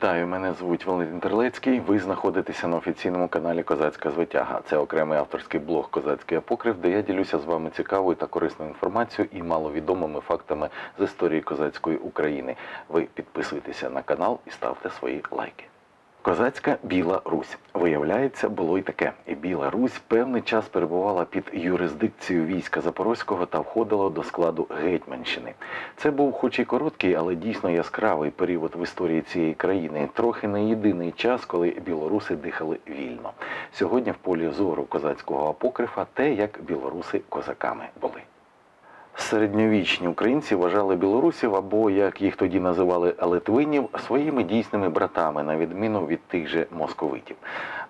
Вітаю, мене звуть Валентин Терлецький. Ви знаходитеся на офіційному каналі Козацька звитяга. Це окремий авторський блог Козацький апокрив, де я ділюся з вами цікавою та корисною інформацією і маловідомими фактами з історії козацької України. Ви підписуйтеся на канал і ставте свої лайки. Козацька Біла Русь. Виявляється, було й таке. І Біла Русь певний час перебувала під юрисдикцією війська Запорозького та входила до складу Гетьманщини. Це був хоч і короткий, але дійсно яскравий період в історії цієї країни. Трохи не єдиний час, коли білоруси дихали вільно. Сьогодні в полі зору козацького апокрифа те, як білоруси козаками були. Середньовічні українці вважали білорусів або, як їх тоді називали литвинів, своїми дійсними братами, на відміну від тих же московитів.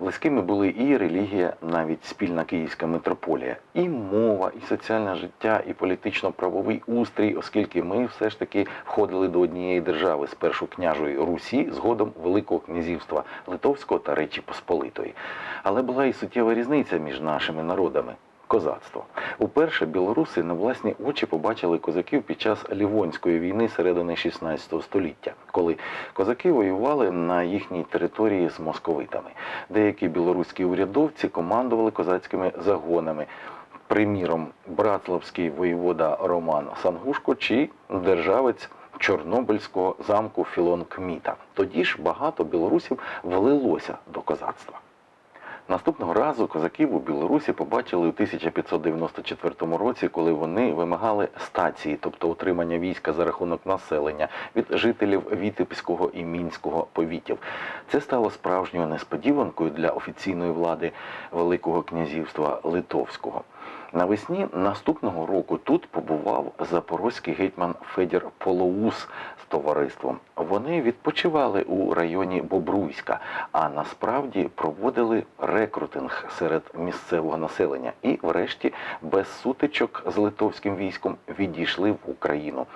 Близькими були і релігія, навіть спільна київська митрополія, і мова, і соціальне життя, і політично-правовий устрій, оскільки ми все ж таки входили до однієї держави спершу княжої Русі, згодом Великого князівства Литовського та Речі Посполитої. Але була і суттєва різниця між нашими народами козацтво. Уперше білоруси на власні очі побачили козаків під час Лівонської війни середини 16 століття, коли козаки воювали на їхній території з московитами. Деякі білоруські урядовці командували козацькими загонами. Приміром, братславський воєвода Роман Сангушко чи державець Чорнобильського замку Філон Кміта. Тоді ж багато білорусів влилося до козацтва. Наступного разу козаків у Білорусі побачили у 1594 році, коли вони вимагали стації, тобто утримання війська за рахунок населення від жителів Вітебського і Мінського повітів. Це стало справжньою несподіванкою для офіційної влади Великого князівства Литовського. Навесні наступного року тут побував запорозький гетьман Федір Полоус з товариством. Вони відпочивали у районі Бобруйська, а насправді проводили рекрутинг серед місцевого населення і, врешті, без сутичок з литовським військом відійшли в Україну.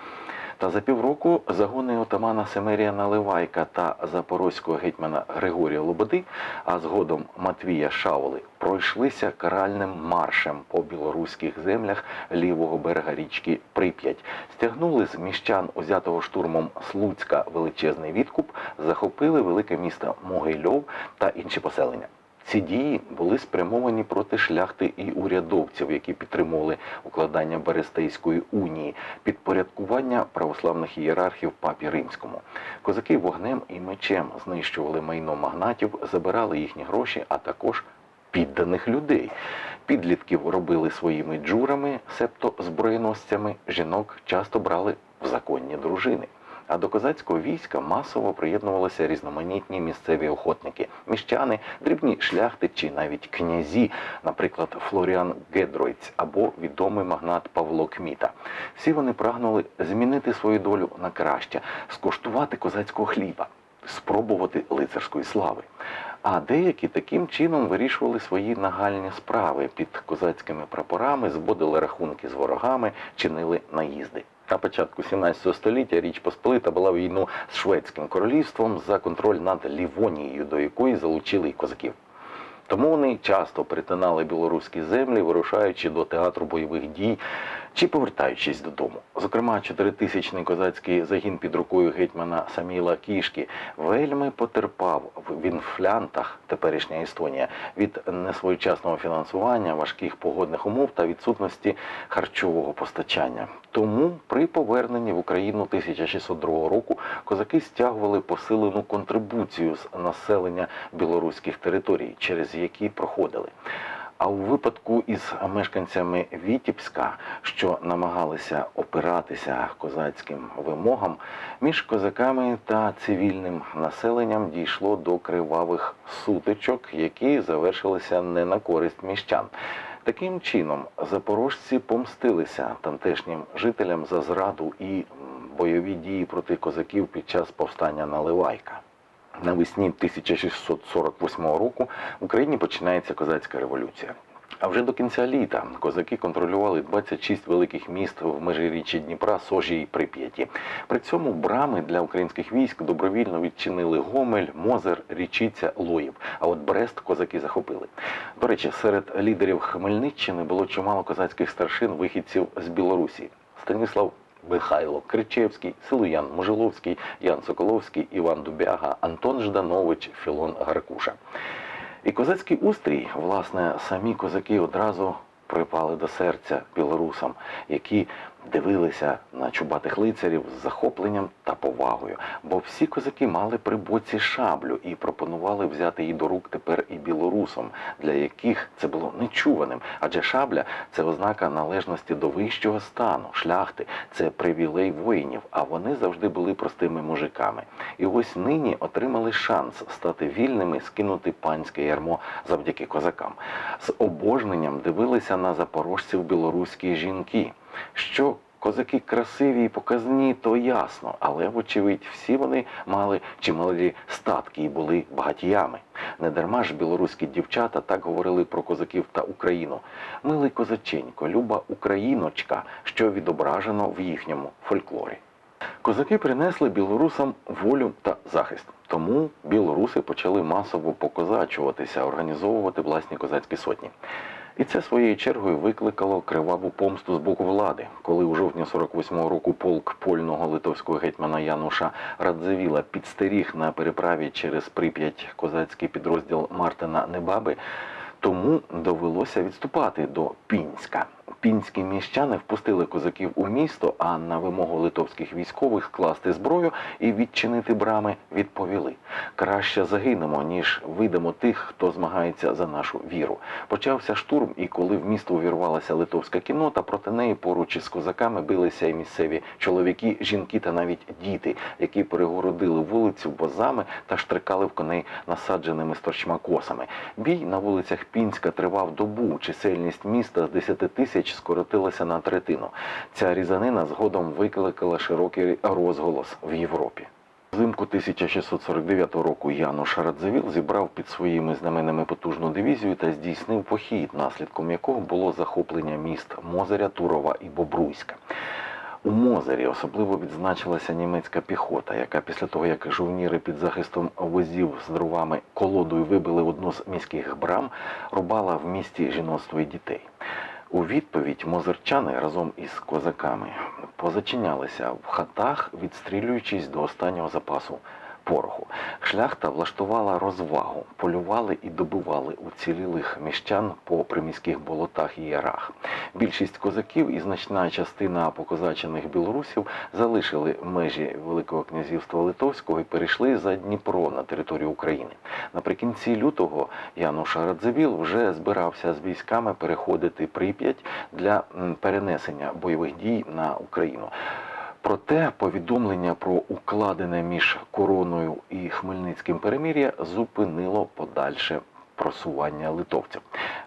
Та за півроку загони отамана Семерія Наливайка та запорозького гетьмана Григорія Лободи, а згодом Матвія Шаули, пройшлися каральним маршем по білоруських землях лівого берега річки Прип'ять, стягнули з міщан, узятого штурмом Слуцька величезний відкуп, захопили велике місто Могильов та інші поселення. Ці дії були спрямовані проти шляхти і урядовців, які підтримували укладання Берестейської унії, підпорядкування православних ієрархів папі римському. Козаки вогнем і мечем знищували майно магнатів, забирали їхні гроші, а також підданих людей. Підлітків робили своїми джурами, себто зброєносцями. Жінок часто брали в законні дружини. А до козацького війська масово приєднувалися різноманітні місцеві охотники, міщани, дрібні шляхти чи навіть князі, наприклад, Флоріан Гедройць або відомий магнат Павло Кміта. Всі вони прагнули змінити свою долю на краще, скуштувати козацького хліба, спробувати лицарської слави. А деякі таким чином вирішували свої нагальні справи під козацькими прапорами, зводили рахунки з ворогами, чинили наїзди. На початку 17 століття Річ Посполита була війну з Шведським королівством за контроль над Лівонією, до якої залучили й козаків. Тому вони часто перетинали білоруські землі, вирушаючи до театру бойових дій чи повертаючись додому. Зокрема, чотиритисячний козацький загін під рукою гетьмана Саміла Кішки вельми потерпав в інфлянтах, теперішня Естонія, від несвоєчасного фінансування, важких погодних умов та відсутності харчового постачання. Тому при поверненні в Україну 1602 року козаки стягували посилену контрибуцію з населення білоруських територій, через які проходили. А у випадку із мешканцями Вітібська, що намагалися опиратися козацьким вимогам, між козаками та цивільним населенням дійшло до кривавих сутичок, які завершилися не на користь міщан. Таким чином, запорожці помстилися тамтешнім жителям за зраду і бойові дії проти козаків під час повстання Наливайка. Навесні 1648 року в Україні починається козацька революція. А вже до кінця літа козаки контролювали 26 великих міст в межиріччі Дніпра, Сожі і Прип'яті. При цьому брами для українських військ добровільно відчинили Гомель, Мозер, Річиця, Лоїв. А от Брест козаки захопили. До речі, серед лідерів Хмельниччини було чимало козацьких старшин, вихідців з Білорусі. Станіслав Михайло Кричевський, Силуян Можиловський, Ян Соколовський, Іван Дубяга, Антон Жданович, Філон Гаркуша. І козацький устрій, власне, самі козаки одразу припали до серця білорусам, які дивилися на чубатих лицарів з захопленням та повагою. Бо всі козаки мали при боці шаблю і пропонували взяти її до рук тепер і білорусам, для яких це було нечуваним. Адже шабля це ознака належності до вищого стану, шляхти, це привілей воїнів, а вони завжди були простими мужиками. І ось нині отримали шанс стати вільними, скинути панське ярмо завдяки козакам. З обожненням дивилися на запорожців білоруські жінки. Що козаки красиві і показні, то ясно, але, вочевидь, всі вони мали чималі статки і були багатіями. Недарма ж білоруські дівчата так говорили про козаків та Україну. Милий козаченько, люба україночка, що відображено в їхньому фольклорі. Козаки принесли білорусам волю та захист. Тому білоруси почали масово покозачуватися, організовувати власні козацькі сотні. І це своєю чергою викликало криваву помсту з боку влади, коли у жовтні 48-го року полк польного литовського гетьмана Януша Радзивіла підстеріг на переправі через Прип'ять козацький підрозділ Мартина Небаби. Тому довелося відступати до Пінська. Пінські міщани впустили козаків у місто, а на вимогу литовських військових скласти зброю і відчинити брами відповіли: краще загинемо, ніж видамо тих, хто змагається за нашу віру. Почався штурм, і коли в місто увірвалася литовська кіннота, проти неї поруч із козаками билися і місцеві чоловіки, жінки та навіть діти, які перегородили вулицю возами та штрикали в коней насадженими сторчма косами. Бій на вулицях Пінська тривав добу. Чисельність міста з 10 тисяч скоротилася на третину. Ця різанина згодом викликала широкий розголос в Європі. Взимку 1649 року Януш Радзивіл зібрав під своїми знаменами потужну дивізію та здійснив похід, наслідком якого було захоплення міст Мозеря, Турова і Бобруйська. У Мозері особливо відзначилася німецька піхота, яка після того, як жовніри під захистом возів з дровами колодою вибили одну з міських брам, рубала в місті жіноцтво і дітей. У відповідь мозерчани разом із козаками позачинялися в хатах, відстрілюючись до останнього запасу пороху. Шляхта влаштувала розвагу, полювали і добивали уцілілих міщан по приміських болотах і ярах. Більшість козаків і значна частина покозачених білорусів залишили межі Великого князівства Литовського і перейшли за Дніпро на територію України. Наприкінці лютого Януш Радзивіл вже збирався з військами переходити Прип'ять для перенесення бойових дій на Україну. Проте повідомлення про укладене між короною і Хмельницьким перемір'я зупинило подальше просування литовців.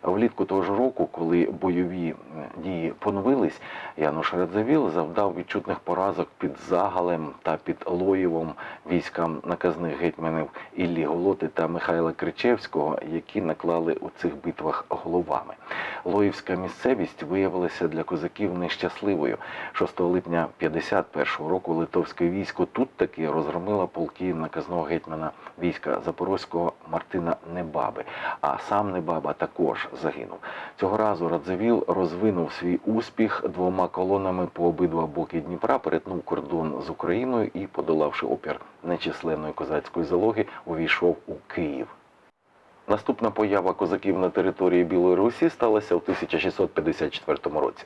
Влітку того ж року, коли бойові дії поновились, Януш Радзивіл завдав відчутних поразок під Загалем та під Лоєвом військам наказних гетьманів Іллі Голоти та Михайла Кричевського, які наклали у цих битвах головами. Лоївська місцевість виявилася для козаків нещасливою. 6 липня 51-го року литовське військо тут таки розгромило полки наказного гетьмана війська Запорозького Мартина Небаби. А сам Небаба також загинув. Цього разу Радзивіл розвинув свій успіх двома колонами по обидва боки Дніпра, перетнув кордон з Україною і, подолавши опір нечисленної козацької залоги, увійшов у Київ. Наступна поява козаків на території Білої Русі сталася у 1654 році.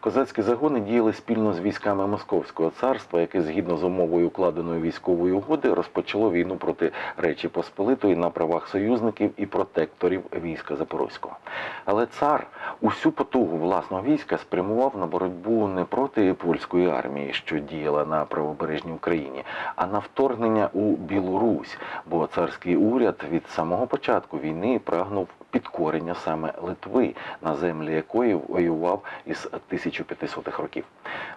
Козацькі загони діяли спільно з військами Московського царства, яке згідно з умовою укладеної військової угоди розпочало війну проти Речі Посполитої на правах союзників і протекторів війська Запорозького. Але цар усю потугу власного війська спрямував на боротьбу не проти польської армії, що діяла на правобережній Україні, а на вторгнення у Білорусь, бо царський уряд від самого початку війни прагнув підкорення саме Литви, на землі якої воював із 1500-х років.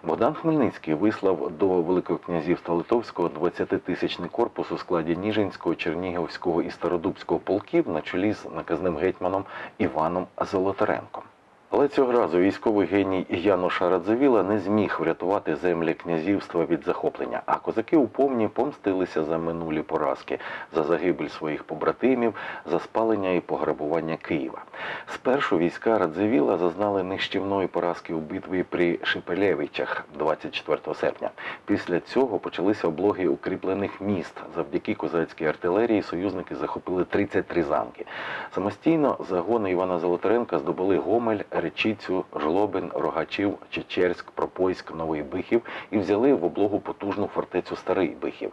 Богдан Хмельницький вислав до Великого князівства Литовського 20-тисячний корпус у складі Ніжинського, Чернігівського і Стародубського полків на чолі з наказним гетьманом Іваном Золотаренком. Але цього разу військовий геній Януша Радзивіла не зміг врятувати землі князівства від захоплення, а козаки у повні помстилися за минулі поразки, за загибель своїх побратимів, за спалення і пограбування Києва. Спершу війська Радзивіла зазнали нищівної поразки у битві при Шепелевичах 24 серпня. Після цього почалися облоги укріплених міст. Завдяки козацькій артилерії союзники захопили 33 замки. Самостійно загони Івана Золотаренка здобули Гомель, Речицю, Жлобин, Рогачів, Чечерськ, Пропойськ, Новий Бихів і взяли в облогу потужну фортецю Старий Бихів.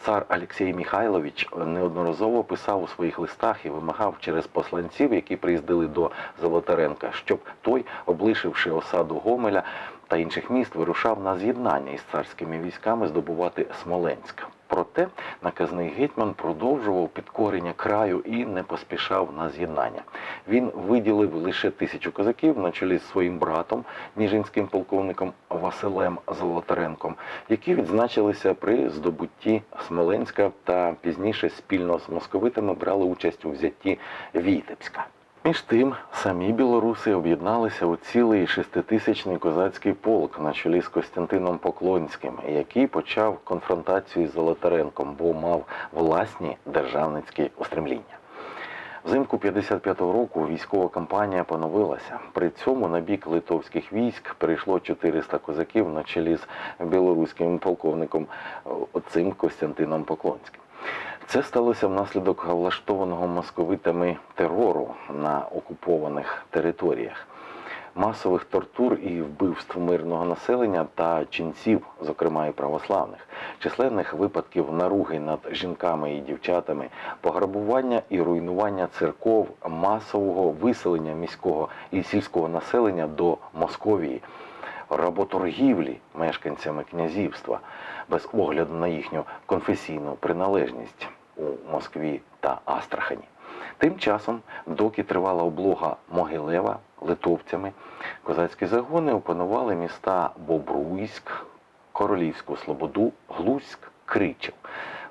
Цар Алексій Михайлович неодноразово писав у своїх листах і вимагав через посланців, які приїздили до Золотаренка, щоб той, облишивши осаду Гомеля та інших міст, вирушав на з'єднання із царськими військами здобувати Смоленськ. Проте наказний гетьман продовжував підкорення краю і не поспішав на з'єднання. Він виділив лише тисячу козаків на чолі з своїм братом, ніжинським полковником Василем Золотаренком, які відзначилися при здобутті Смоленська та пізніше спільно з московитами брали участь у взятті Вітебська. Між тим, самі білоруси об'єдналися у цілий шеститисячний козацький полк на чолі з Костянтином Поклонським, який почав конфронтацію з Золотаренком, бо мав власні державницькі устремління. Взимку 55-го року військова кампанія поновилася. При цьому на бік литовських військ перейшло 400 козаків на чолі з білоруським полковником е, оцим Костянтином Поклонським. Це сталося внаслідок влаштованого московитами терору на окупованих територіях, масових тортур і вбивств мирного населення та ченців, зокрема і православних, численних випадків наруги над жінками і дівчатами, пограбування і руйнування церков, масового виселення міського і сільського населення до Московії работоргівлі мешканцями князівства без огляду на їхню конфесійну приналежність у Москві та Астрахані. Тим часом, доки тривала облога Могилева литовцями, козацькі загони опанували міста Бобруйськ, Королівську Слободу, Глузьк, Кричів.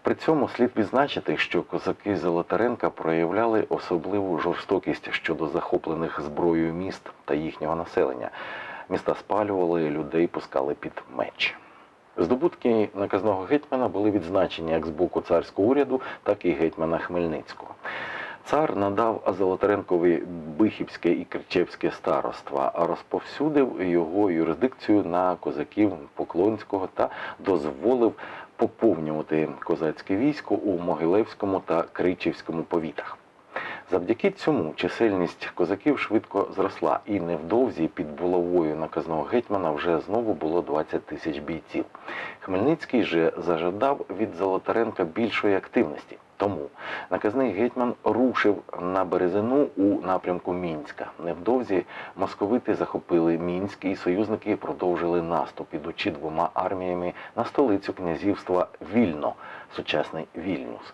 При цьому слід відзначити, що козаки Золотаренка проявляли особливу жорстокість щодо захоплених зброєю міст та їхнього населення. Міста спалювали, людей пускали під меч. Здобутки наказного гетьмана були відзначені як з боку царського уряду, так і гетьмана Хмельницького. Цар надав Золотаренкові Бихівське і Кричевське староства, а розповсюдив його юрисдикцію на козаків Поклонського та дозволив поповнювати козацьке військо у Могилевському та Кричівському повітах. Завдяки цьому чисельність козаків швидко зросла, і невдовзі під булавою наказного гетьмана вже знову було 20 тисяч бійців. Хмельницький же зажадав від Золотаренка більшої активності. Тому наказний гетьман рушив на Березину у напрямку Мінська. Невдовзі московити захопили Мінськ, і союзники продовжили наступ, ідучи двома арміями на столицю князівства Вільно, сучасний Вільнюс.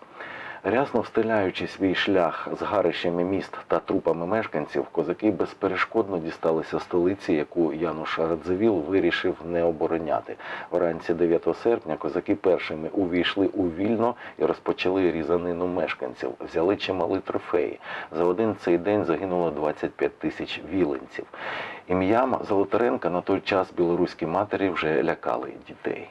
Рясно встиляючи свій шлях з гарищами міст та трупами мешканців, козаки безперешкодно дісталися столиці, яку Януш Радзивіл вирішив не обороняти. Вранці 9 серпня козаки першими увійшли у вільно і розпочали різанину мешканців. Взяли чимали трофеї. За один цей день загинуло 25 тисяч віленців. Ім'ям Золотаренка на той час білоруські матері вже лякали дітей.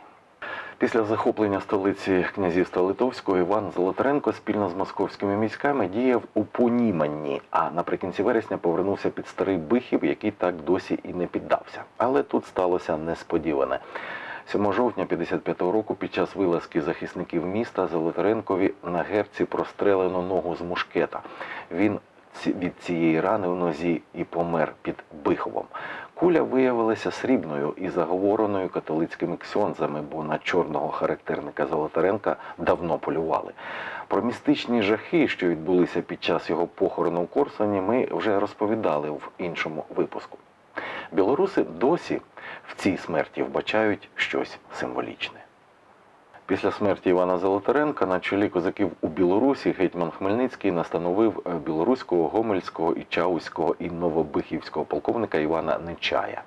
Після захоплення столиці князівства Литовського Іван Золотаренко спільно з московськими військами діяв у Поніманні, а наприкінці вересня повернувся під старий Бихів, який так досі і не піддався. Але тут сталося несподіване. 7 жовтня 55-го року під час вилазки захисників міста Золотаренкові на герці прострелено ногу з мушкета. Він від цієї рани в нозі і помер під Биховом. Куля виявилася срібною і заговореною католицькими ксьонзами, бо на чорного характерника Золотаренка давно полювали. Про містичні жахи, що відбулися під час його похорону у Корсуні, ми вже розповідали в іншому випуску. Білоруси досі в цій смерті вбачають щось символічне. Після смерті Івана Золотаренка на чолі козаків у Білорусі гетьман Хмельницький настановив е, білоруського, гомельського і чауського і новобихівського полковника Івана Нечая.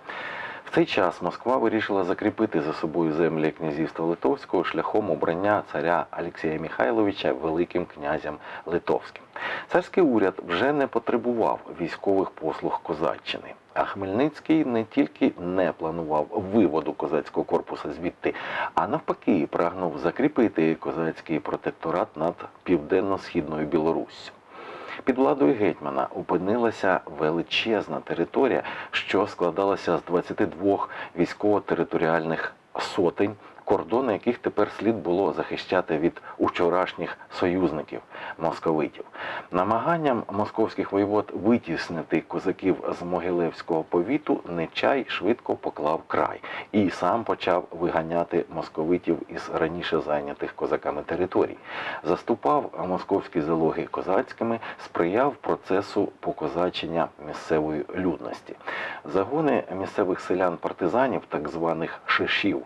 В цей час Москва вирішила закріпити за собою землі князівства Литовського шляхом обрання царя Алексія Михайловича великим князем Литовським. Царський уряд вже не потребував військових послуг Козаччини. А Хмельницький не тільки не планував виводу козацького корпусу звідти, а навпаки прагнув закріпити козацький протекторат над південно-східною Білоруссю. Під владою гетьмана опинилася величезна територія, що складалася з 22 військово-територіальних сотень, кордони яких тепер слід було захищати від учорашніх союзників московитів. Намаганням московських воєвод витіснити козаків з Могилевського повіту Нечай швидко поклав край і сам почав виганяти московитів із раніше зайнятих козаками територій. Заступав московські залоги козацькими, сприяв процесу покозачення місцевої людності. Загони місцевих селян-партизанів, так званих шишів,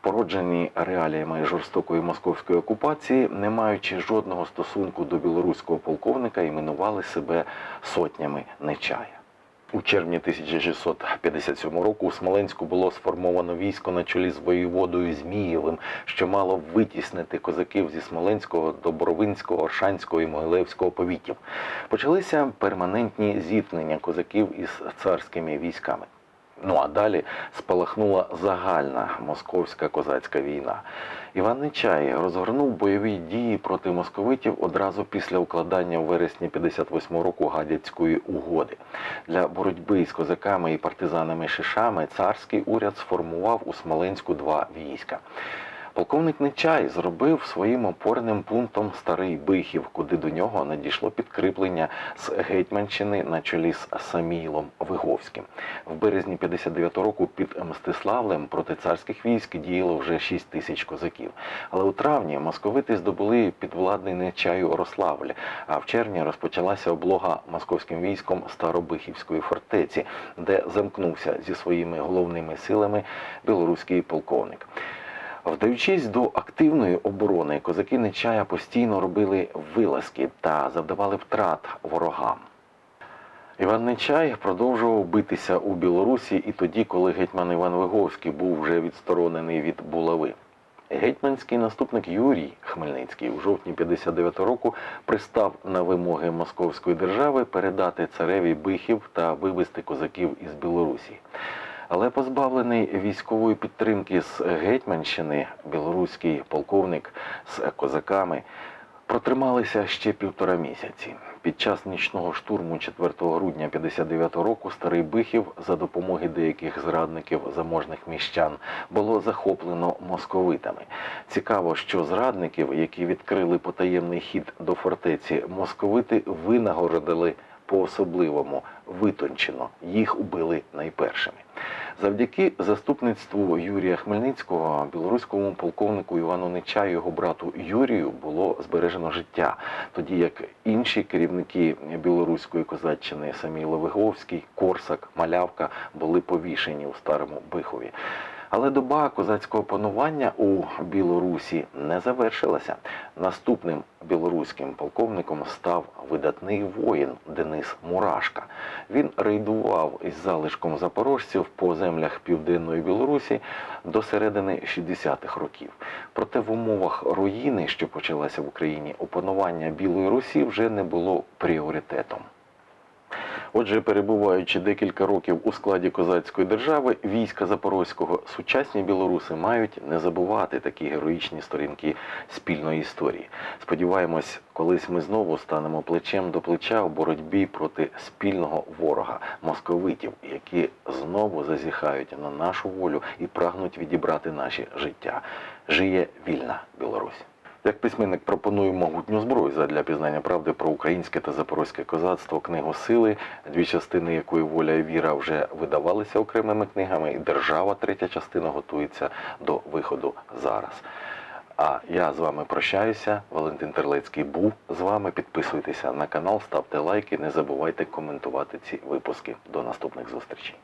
породжені реаліями жорстокої московської окупації, не маючи жодного стосунку до білоруського полковника, іменували себе сотнями Нечая. У червні 1657 року у Смоленську було сформовано військо на чолі з воєводою Змієвим, що мало витіснити козаків зі Смоленського до Боровинського, Оршанського і Могилевського повітів. Почалися перманентні зіткнення козаків із царськими військами. Ну а далі спалахнула загальна московська козацька війна. Іван Нечай розгорнув бойові дії проти московитів одразу після укладання в вересні 58 року гадяцької угоди. Для боротьби з козаками і партизанами шишами царський уряд сформував у Смоленську два війська. Полковник Нечай зробив своїм опорним пунктом старий Бихів, куди до нього надійшло підкріплення з Гетьманщини на чолі з Самійлом Виговським. В березні 59 року під Мстиславлем проти царських військ діяло вже 6 тисяч козаків. Але у травні московити здобули підвладний Нечаю Орославль, а в червні розпочалася облога московським військом Старобихівської фортеці, де замкнувся зі своїми головними силами білоруський полковник. Вдаючись до активної оборони, козаки Нечая постійно робили вилазки та завдавали втрат ворогам. Іван Нечай продовжував битися у Білорусі і тоді, коли гетьман Іван Виговський був вже відсторонений від булави. Гетьманський наступник Юрій Хмельницький у жовтні 59 року пристав на вимоги Московської держави передати цареві бихів та вивести козаків із Білорусі. Але позбавлений військової підтримки з Гетьманщини, білоруський полковник з козаками протрималися ще півтора місяці. Під час нічного штурму 4 грудня 59 року старий Бихів за допомоги деяких зрадників заможних міщан було захоплено московитами. Цікаво, що зрадників, які відкрили потаємний хід до фортеці, московити винагородили по-особливому витончено. Їх убили найпершими. Завдяки заступництву Юрія Хмельницького білоруському полковнику Івану Нечаю, його брату Юрію, було збережено життя, тоді як інші керівники білоруської козаччини Самій Левиговський, Корсак, Малявка були повішені у старому Бихові. Але доба козацького панування у Білорусі не завершилася. Наступним білоруським полковником став видатний воїн Денис Мурашка. Він рейдував із залишком запорожців по землях південної Білорусі до середини 60-х років. Проте в умовах руїни, що почалася в Україні, опанування Білої Русі вже не було пріоритетом. Отже, перебуваючи декілька років у складі козацької держави, війська Запорозького сучасні білоруси мають не забувати такі героїчні сторінки спільної історії. Сподіваємось, колись ми знову станемо плечем до плеча у боротьбі проти спільного ворога московитів, які знову зазіхають на нашу волю і прагнуть відібрати наші життя. Жиє вільна Білорусь. Як письменник пропоную могутню зброю задля пізнання правди про українське та запорозьке козацтво, книгу сили, дві частини якої воля і віра вже видавалися окремими книгами, і держава, третя частина готується до виходу зараз. А я з вами прощаюся. Валентин Терлецький був з вами. Підписуйтеся на канал, ставте лайки, не забувайте коментувати ці випуски. До наступних зустрічей.